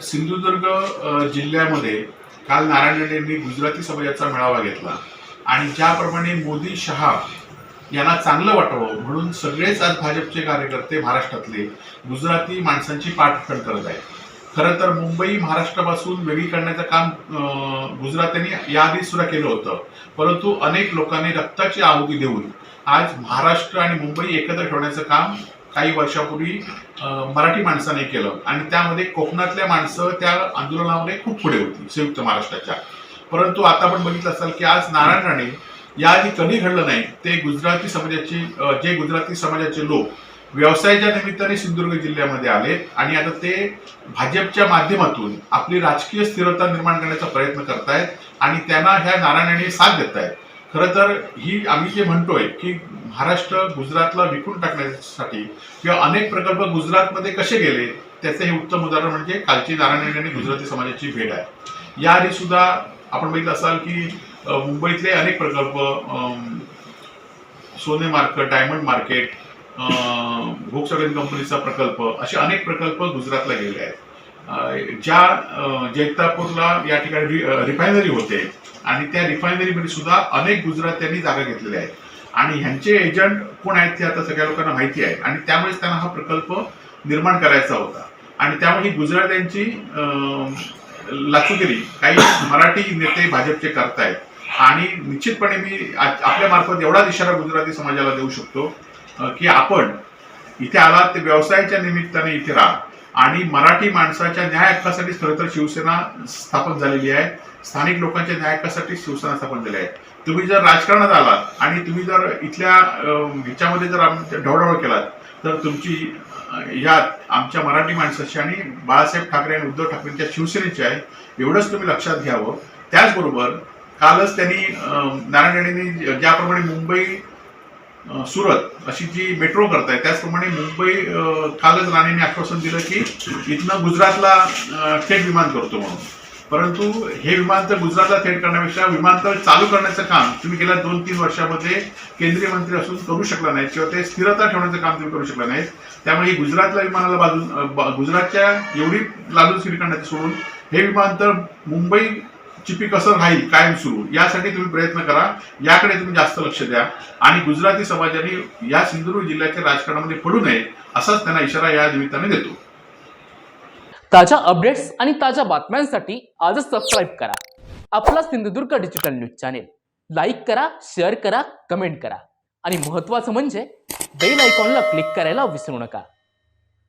सिंधुदुर्ग जिल्ह्यामध्ये काल नारायण राणे यांनी गुजराती समाजाचा मेळावा घेतला. आणि ज्याप्रमाणे मोदी शहा यांना चांगलं वाटावं म्हणून सगळेच आज भाजपचे कार्यकर्ते महाराष्ट्रातले गुजराती माणसांची पाठखण करत आहेत. खरं तर मुंबई महाराष्ट्रापासून वेगळी करण्याचं काम गुजरात्यांनी याआधी सुद्धा केलं होतं. परंतु अनेक लोकांनी रक्ताची आहुती देऊन आज महाराष्ट्र आणि मुंबई एकत्र ठेवण्याचं काम काही वर्षापूर्वी मराठी माणसाने केलं. आणि त्यामध्ये कोकणातल्या माणसं त्या आंदोलनामध्ये खूप पुढे होती संयुक्त महाराष्ट्राच्या. परंतु आता आपण बघितलं असाल की आज नारायण राणे याआधी कधी घडलं नाही ते गुजराती समाजाचे जे गुजराती समाजाचे लोक व्यवसायाच्या निमित्ताने सिंधुदुर्ग जिल्ह्यामध्ये आले आणि आता ते भाजपच्या माध्यमातून आपली राजकीय स्थिरता निर्माण करण्याचा प्रयत्न करतायत आणि त्यांना ह्या नारायणाने साथ देत आहेत खरं तर ही आम्ही जे म्हणतोय की महाराष्ट्र गुजरातला विकून टाकण्यासाठी किंवा अनेक प्रकल्प गुजरातमध्ये कसे गेले त्याचे हे उत्तम उदाहरण म्हणजे कालची नारायण आणि गुजराती समाजाची भेट आहे. याआधी सुद्धा आपण बघितलं असाल की मुंबईतले अनेक प्रकल्प सोने मार्केट डायमंड मार्केट व्होक्सवॅगन कंपनीचा प्रकल्प असे अनेक प्रकल्प गुजरातला गेले आहेत. ज्या जैतापूरला या ठिकाणी रिफायनरी होते आणि त्या रिफायनरीमध्ये सुद्धा अनेक गुजरात्यांनी जागा घेतलेल्या आहेत. आणि ह्यांचे एजंट कोण आहेत ते आता सगळ्या लोकांना माहिती आहे. आणि त्यामुळेच त्यांना हा प्रकल्प निर्माण करायचा होता. आणि त्यामुळे ही गुजरात्यांची अं, लाचुगिरी काही मराठी नेते भाजपचे करतायत. आणि निश्चितपणे मी आपल्या मार्फत एवढाच इशारा गुजराती समाजाला देऊ शकतो की आपण इथे आलात ते व्यवसायाच्या निमित्ताने इथे राहा. आणि मराठी माणसाच्या न्याय हक्कासाठी खरं तर शिवसेना स्थापन झालेली आहे. स्थानिक लोकांच्या न्याय हक्कासाठी शिवसेना स्थापन झाली आहे. तुम्ही जर राजकारणात आलात आणि तुम्ही जर इथल्या ह्याच्यामध्ये जर आमच्या केलात तर तुमची यात या आमच्या मराठी माणसाची आणि बाळासाहेब ठाकरे आणि उद्धव ठाकरेंच्या शिवसेनेची आहे एवढंच तुम्ही लक्षात घ्यावं. त्याचबरोबर कालच त्यांनी नारायण राणेंनी ज्याप्रमाणे मुंबई सुरत अशी जी मेट्रो करत आहे त्याचप्रमाणे मुंबई कालच राणेंनी आश्वासन दिलं की इथनं गुजरातला थेट विमान करतो म्हणून. परंतु हे विमानतळ गुजरातला थेट करण्यापेक्षा विमानतळ चालू करण्याचं काम तुम्ही गेल्या दोन तीन वर्षामध्ये केंद्रीय मंत्री असून करू शकला नाही किंवा ते स्थिरता ठेवण्याचं काम तुम्ही करू शकला नाही त्यामुळे गुजरातला विमानाला बाजून गुजरातच्या एवढी लाजून स्थिर करण्याचं सोडून हे विमानतळ मुंबई चिपी कसं राहील कायम सुरू यासाठी तुम्ही प्रयत्न करा. याकडे तुम्ही जास्त लक्ष द्या. आणि गुजराती समाजाने या सिंधुदुर्ग जिल्ह्याच्या राजकारणामध्ये पडू नये असाच त्यांना इशारा या निमित्ताने देतो. ताज्या अपडेट्स आणि ताज्या बातम्यांसाठी आजच सबस्क्राईब करा. आपला Sindhudurg digital news channel like करा शेअर करा कमेंट करा. आणि महत्वाचं म्हणजे बेल आयकॉनला क्लिक करायला विसरू नका.